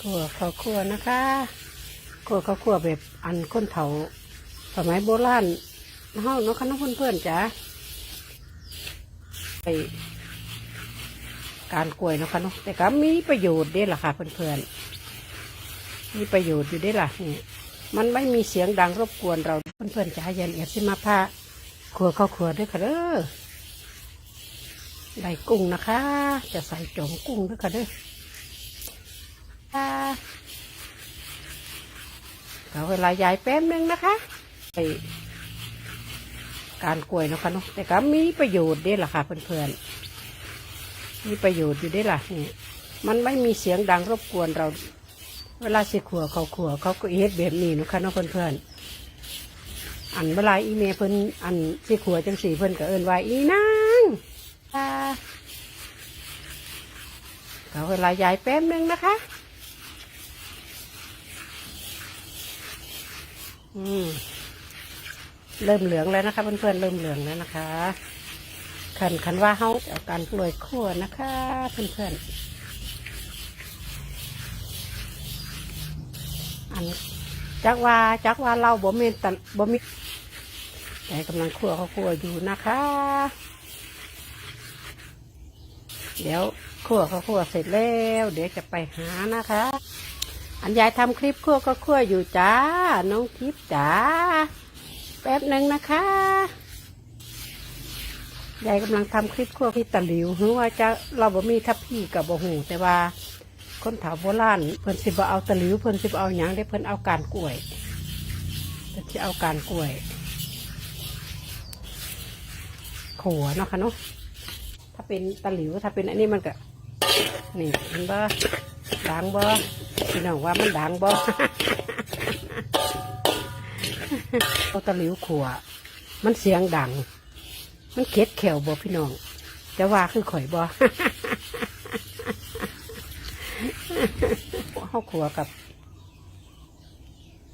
ขัวข้าวคั่วนะคะขัวข้าวคั่วแบบอันก้นเถาสมัยโบราณเฮาเนาะคะน้องเพื่อนๆจ้ะไปการกล้วยเนาะคะเนาะแต่ก็มีประโยชน์ด้ล่ะค่ะ เพื่อนๆมีประโยชน์อยู่ด้ล่ะนี่มันไม่มีเสียงดังรบกวนเราเพื่อนๆจ้ะอย่าเอียดสิมาพาขัวข้าวคั่วด้วยค่ะเด้อได้กุ้งนะคะ จะใส่จงกุ้งด้วยค่ะเด้อ เอาเวลายายแป๊บนึงนะคะไปการกล้วยเนาะคะเนาะแต่ก็มีประโยชน์เด้ล่ะค่ะ เพื่อนๆ มีประโยชน์อยู่เด้ล่ะนี่มันไม่มีเสียงดังรบกวนเรา เวลาสิขัวเขาขัวเขาก็เฮ็ดแบบนี้เนาะคะเนาะเพื่อนๆ อันเวลาอีเมลเพิ่นอันสิขัวจังสีเพิ่นก็เอินว่าอีนางค่ะเอาเวลายายแป๊บนึงนะคะ เริ่มเหลืองแล้วนะคะเพื่อนๆเริ่มเหลืองแล้วนะคะขันขันว่าเขาเอาการกลวยขั้วนะคะ เพื่อนๆอันจักว่าจักว่าเราบ่มีตันบ่มีแต่กำลังคั่วเขาคั่วอยู่นะคะ เดี๋ยวคั่วเขาคั่วเสร็จแล้ว เดี๋ยวจะไปหานะคะ อันยายทำคลิปคั่วก็คั่วอยู่จ้า น้องคลิปจ้า แป๊บหนึ่งนะคะยายกำลังทำคลิปคั่วพี่ตะหลิวหรือว่าจะเราบ่มีทับพี่กับบ่หูแต่ว่าคนถาวโบราณเพิ่นสิบ่เอาตะหลิวเพิ่นสิบ่เอาหยังได้เพิ่นเอาการกล้วยเพิ่นสิเอาการกล้วยขัวเนาะค่ะเนาะถ้าเป็นตะหลิวถ้าเป็นอันนี้มันก็นี่เห็นบ่ ดังบ่พี่น้องว่ามันดังบ่เอาตะหลิวขัว มันเสียงดัง มันเค็ดแขวบ่พี่น้องจะว่าคือข่อยบ่เฮาขัวกับ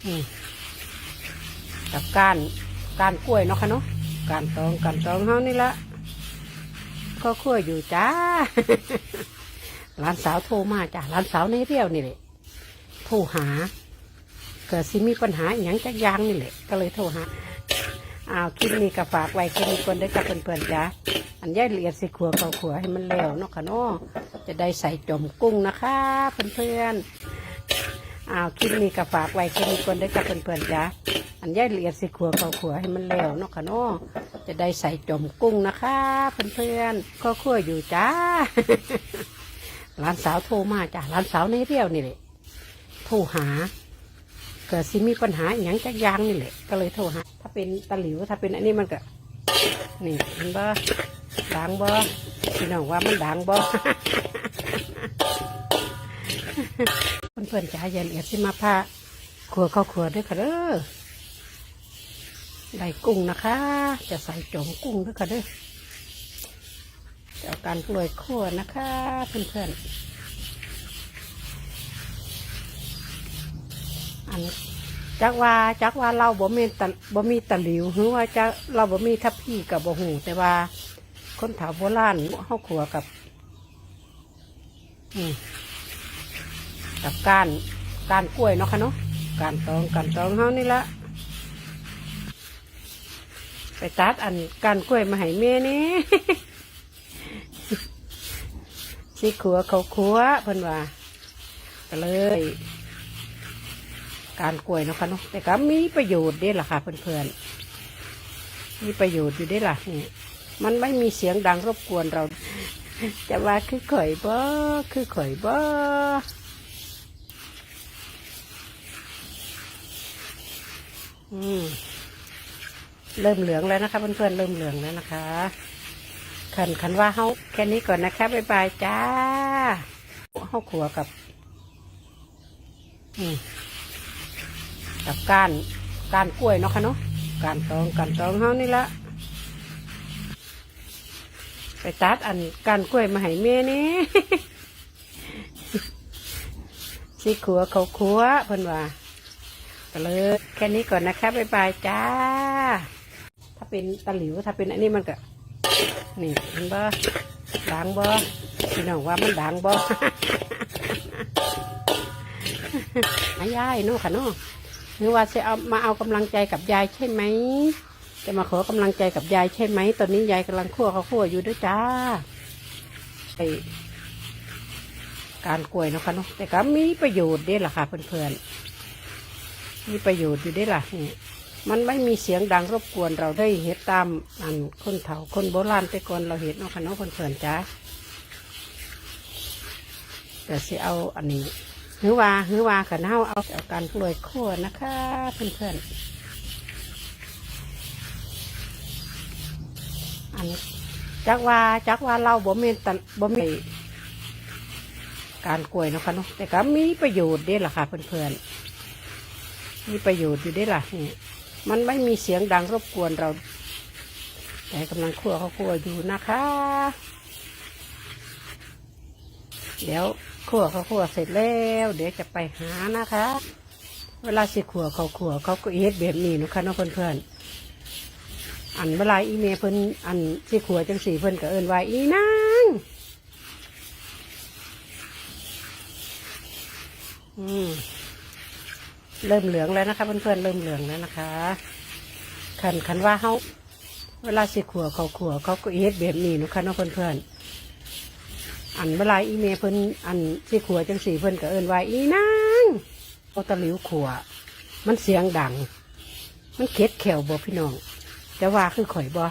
อืมกับก้านก้านกล้วยเนาะค่ะเนาะก้านตองก้านตองเฮานี่ละก็คั่วอยู่จ้า หลานสาวโทรมาจ้ะหลานสาวในเรียวนี่แหละโทรหา เกิดสิมีปัญหาอย่างจักยางนี่แหละ ก็เลยโทรหาอ้าวคลิปนี้ก็ฝากไว้แค่นี้คนได้กับเพื่อนๆจ้ะอันย่ายละเอียดสิขัวเขาขัวให้มันแล้วเนาะค่ะเนาะจะได้ใส่จมกุ้งนะคะเพื่อนๆอ้าวคลิปนี้ก็ฝากไว้แค่นี้คนได้กับเพื่อนๆจ้ะอันย่ายละเอียดสิขัวเขาขัวให้มันแล้วเนาะค่ะเนาะจะได้ใส่จมกุ้งนะคะเพื่อนๆก็คั่วอยู่จ้า หลานสาวโทรมาจ้ะหลานสาวในเรียวนี่แหละโทรหา เกิดสิมีปัญหาอย่างจักยางนี่แหละ ก็เลยโทรหา ถ้าเป็นตะหลิวถ้าเป็นอันนี้มันก็ นี่เห็นบ่ดังบ่พี่น้องว่ามันดังบ่เพื่อนๆจ๋าอย่าเอียดสิมาพาขัวข้าวขัวด้วยค่ะเด้อได้กุ้งนะคะ จะใส่จงกุ้งด้วยค่ะเด้อ จะเอาการกล้วยขั่วนะคะเพื่อนๆอันจักว่าจักว่าเราบ่มีตะบ่มีตะหลิวหรือว่าจะเราบ่มีทับพี่กับบ่หูแต่ว่าคนถาวโบราณเฮาขัวกับอืมกับกานก้านกล้วยเนาะค่ะเนาะกานตองกานตองเฮานี่ละไปตัดอันกานกล้วยมาให้แม่นี่ สิขัวเขาขัวเพิ่นว่าก็เลย การกล้วยเนาะค่ะเนาะแต่ก็มีประโยชน์ด้ล่ะค่ะ เพื่อนๆมีประโยชน์อยู่ด้ล่ะนี่มันไม่มีเสียงดังรบกวนเรา จะว่าคือข่อยบ่คือข่อยบ่เริ่มเหลืองแล้วนะคะเพื่อนๆเริ่มเหลืองแล้วนะคะ ขันขันว่าเฮาแค่นี้ก่อนนะคะบ๊ายบายจ้าเฮาขัวกับอืมกับก้านก้านกล้วยเนาะค่ะเนาะก้านตองก้านตองเฮานี่ละไปตัดอันก้านกล้วยมาให้แม่นี่สิขัวเขาขัวเพิ่นว่าก็เลยแค่นี้ก่อนนะคะบ๊ายบายจ้า ถ้าเป็นตะหลิวถ้าเป็นอันนี้มันก็ นี่เห็นบ่ดังบ่พี่น้องว่ามันดังบ่หายายเนาะค่ะเนาะหรือว่าจะเอามาเอากำลังใจกับยายใช่ไหมจะมาขอกำลังใจกับยายใช่ไหมตอนนี้ยายกำลังคั่วข้าวคั่วอยู่ด้วยจ้าไอการกล้วยเนาะค่ะเนาะแต่ก็มีประโยชน์ด้ล่ะค่ะเพื่อนๆมีประโยชน์อยู่ด้ล่ะนี่ มันไม่มีเสียงดังรบกวนเราได้เห็ดตามอันคนเฒ่าคนโบราณแต่ก่อนเราเห็ดเนาะค่ะเนาะเพื่อนจ้าแต่สิเอาอันนี้หือว่าหือว่าขันเฮาเอาเอาการกล้วยคั่วนะคะเพื่อนๆอันนี้จักว่าจักว่าเราบ่มีตันบ่มีการกล้วยนะคะเนาะแต่ก็มีประโยชน์ด้ล่ะค่ะเพื่อนๆมีประโยชน์อยู่ด้ล่ะนี่ มันไม่มีเสียงดังรบกวนเรา แต่กำลังคั่วเขาคั่วอยู่นะคะ เดี๋ยวขั่วเขาขั่วเสร็จแล้ว เดี๋ยวจะไปหานะคะ เวลาสิขั่วเขาขั่วเขาก็เฮ็ดแบบนี้นะคะน้องเพื่อนๆอันเวลาอีเมลเพิ่นอันสิขั่วจังสี่เพิ่นก็เอินว่าอีนางอืม เริ่มเหลืองแล้วนะคะเพื่อนๆเริ่มเหลืองแล้วนะคะขันขันว่าเขาเวลาสิขัวเขาขัวเขาก็เฮ็ดแบบนี้นะคะเน้องเพื่อนๆอันเวลาอีเมลเพิ่นอันที่ขัวจังสี่เพิ่นก็เอินว่าอีนางโอตะลิวขัว มันเสียงดัง มันเค็ดแขวบ่พี่น้องจะว่าคือข่อยบ่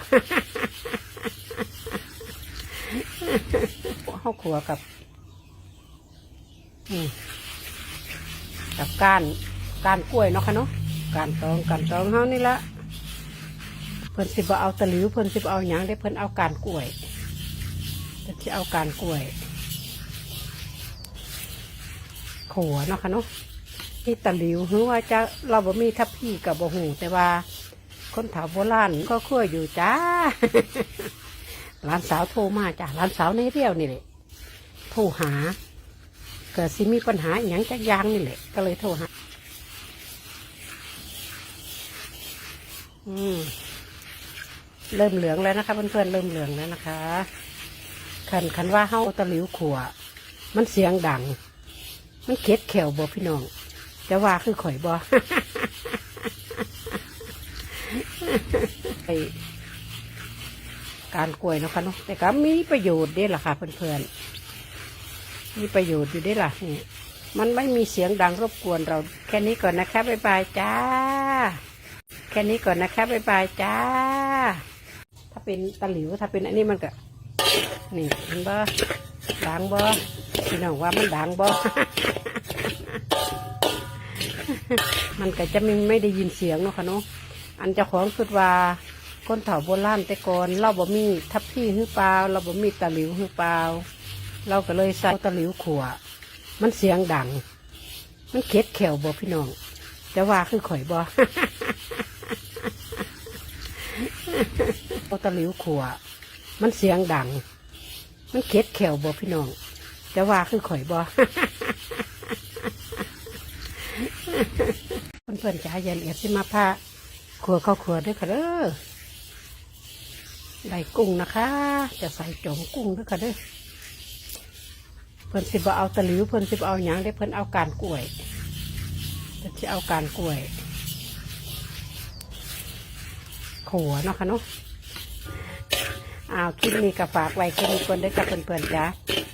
เขาขัวกับกับก้าน กานกล้วยเนาะค่ะเนาะกานตองกานตองเฮานี่ละเพิ่นสิบ่เอาตะหลิวเพิ่นสิบ่เอาหยังได้เพิ่นเอากานกล้วยจะที่เอาการกล้วยขัวเนาะค่ะเนาะที่ตะหลิวหรือว่าจะเราบ่มีทับพี่กับบ่หูแต่ว่าคนถาโบราณก็คั่วอยู่จ้าหลานสาวโทรมาจ้าหลานสาวในเรียวนี่แหละโทรหาเกิดสิมีปัญหาอย่างจักอยางนี่แหละก็เลยโทรหา อืมเริ่มเหลืองแล้วนะคะเพื่อนๆเริ่มเหลืองแล้วนะคะขันขันว่าเฮาตะหลิวขัวมันเสียงดัง มันเค็ดแขวบ่พี่น้องจะว่าคือข่อยบ่ไอการกล้วยนะคะเนาะแต่ก็มีประโยชน์ด้ล่ะค่ะเพื่อนๆมีประโยชน์อยู่ด้ล่ะนี่มันไม่มีเสียงดังรบกวนเรา แค่นี้ก่อนนะคะบ๊ายบายจ้า แค่นี้ก่อนนะคะบ๊ายบายจ้า ถ้าเป็นตะหลิวถ้าเป็นอันนี้มันก็ นี่เห็นบ่ดังบ่พี่น้องว่ามันดังบ่มันก็จะไม่ไม่ได้ยินเสียงเนาะค่ะเนาะอันเจ้าของคิดว่าคนเฒ่าโบราณแต่ก่อนเราบ่มีทับพี่หรือเปล่า เราบ่มีตะหลิวหรือเปล่า เราก็เลยใส่ตะหลิวขัวมันเสียงดัง มันเค็ดแขวบ่พี่น้องจะว่าคือข่อยบ่ เอาตะหลิวขัว มันเสียงดัง มันเค็ดแขวบ่พี่น้องจะว่าคือข่อยบ่เพื่อนๆจ๋าเย็นเอียดสิมาพาขัวเข้าวขัวด้วยค่ะเด้อได้กุ้งนะคะ จะใส่จงกุ้งด้วยค่ะเด้อเพื่อนสิบ่เอาตะหลิวเพื่อนสิบ่เอาหยังได้เพื่อนเอาการกล้วยจะที่เอาการกล้วย ขัวเนาะค่ะเนาะอ้าวคลิปนี้ก็ฝากไว้แค่นี้ก่อนได้กับเพื่อนๆจ้า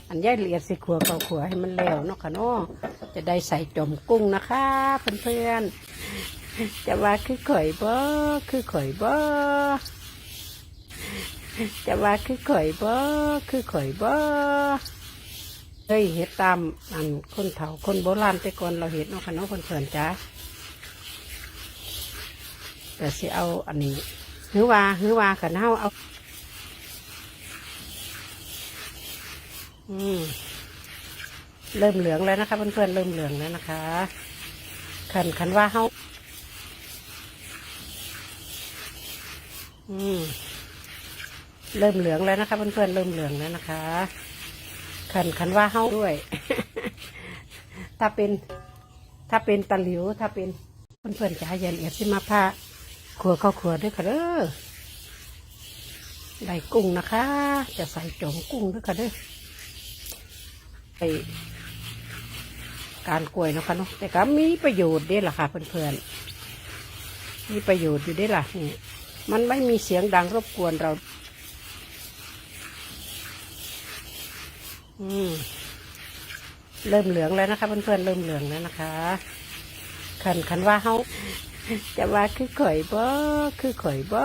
อันย่ายละเอียดสิขัวเกาขัวให้มันแล้วเนาะค่ะเนาะจะได้ใส่จมกุ้งนะคะเพื่อนๆจะว่าคือข่อยบ่คือข่อยบ่จะว่าคือข่อยบ่คือข่อยบ่เฮ้ยเห็ดตามอันคนเฒ่าคนโบราณแต่ก่อนเราเห็ดเนาะค่ะเนาะเพื่อนๆจ้าแต่สิเอาอันนี้ หือว่าหือว่าขันเฮาเอา อืมเริ่มเหลืองแล้วนะคะเพื่อนๆเริ่มเหลืองแล้วนะคะขันขันว่าเฮาอืมเริ่มเหลืองแล้วนะคะเพื่อนๆเริ่มเหลืองแล้วนะคะขันขันว่าเฮาด้วย ถ้าเป็น ถ้าเป็นตะหลิว ถ้าเป็นเพื่อนๆจะเย็นเอียดสิมาพา ขัวข้าวขัวด้วยค่ะเด้อได้กุ้งนะคะ จะใส่จงกุ้งด้วยค่ะเด้อไปการกล้วยนะคะเนาะแต่ก็มีประโยชน์เด้ล่ะค่ะ เพื่อนๆ มีประโยชน์อยู่เด้ล่ะนี่มันไม่มีเสียงดังรบกวนเรา อืมเริ่มเหลืองแล้วนะคะ เพื่อนๆเริ่มเหลืองแล้วนะคะคันคันว่าเขา จะว่าคือข่อยบ่คือข่อยบ่